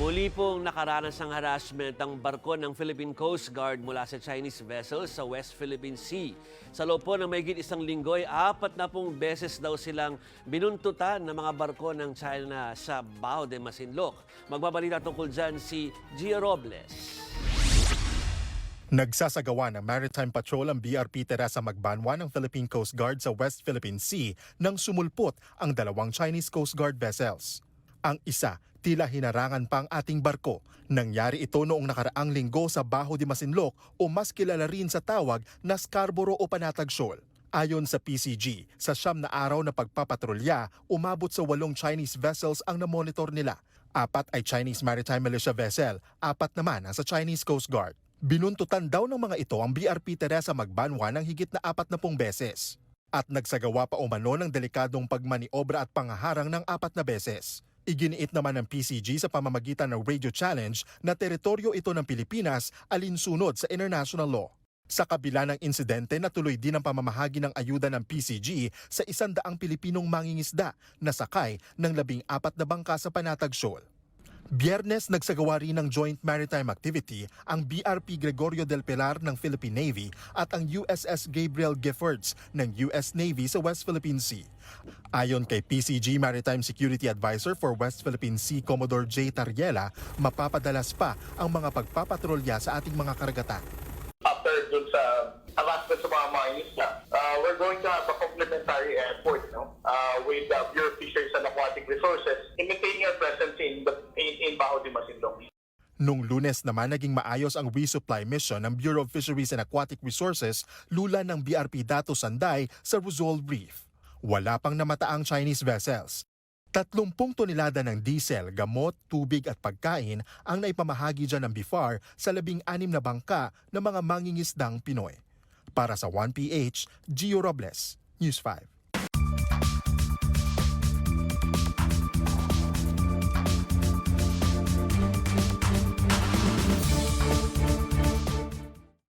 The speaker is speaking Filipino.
Muli pong nakaranas ng harassment ang barko ng Philippine Coast Guard mula sa Chinese vessel sa West Philippine Sea. Sa loob po ng mayigit isang linggoy, apat na pong beses daw silang binuntutan ng mga barko ng China sa Bao de Masinloc. Magbabalita tungkol dyan si Gio Robles. Nagsasagawa ng Maritime Patrol ang BRP Teresa Magbanwa ng Philippine Coast Guard sa West Philippine Sea nang sumulpot ang dalawang Chinese Coast Guard vessels. Ang isa, tila hinarangan pa ang ating barko. Nangyari ito noong nakaraang linggo sa Baho de Masinloc o mas kilala rin sa tawag na Scarborough o Panatag Shoal. Ayon sa PCG, sa siyam na araw na pagpapatrolya, umabot sa walong Chinese vessels ang namonitor nila. Apat ay Chinese Maritime Militia vessel, apat naman ang sa Chinese Coast Guard. Binuntutan daw ng mga ito ang BRP Teresa Magbanwa ng higit na apat na pong beses. At nagsagawa pa umano ng delikadong pagmaniobra at pangaharang ng apat na beses. Iginiit naman ng PCG sa pamamagitan ng radio challenge na teritoryo ito ng Pilipinas alinsunod sa international law. Sa kabila ng insidente, natuloy din ang pamamahagi ng ayuda ng PCG sa isandaang Pilipinong mangingisda na sakay ng labing apat na bangka sa Panatag Shoal. Biyernes, nagsagawa rin ng joint maritime activity ang BRP Gregorio del Pilar ng Philippine Navy at ang USS Gabriel Giffords ng US Navy sa West Philippine Sea. Ayon kay PCG Maritime Security Advisor for West Philippine Sea Commodore J. Tariela, mapapadalas pa ang mga pagpapatrolya sa ating mga karagatan. after dun sa harassment sa mga mga isla, uh, we're going to have a complementary effort no? uh, with the Bureau of Fisheries and Aquatic Resources in Baho de Masinloc. Nung lunes naman naging maayos ang resupply mission ng Bureau of Fisheries and Aquatic Resources lula ng BRP Dato Sanday sa Rizal Reef. Wala pang namataang Chinese vessels. 30 tonelada ng diesel, gamot, tubig at pagkain ang naipamahagi dyan ng BIFAR sa labing anim na bangka ng mga mangingisdang Pinoy. Para sa 1PH, Gio Robles, News 5.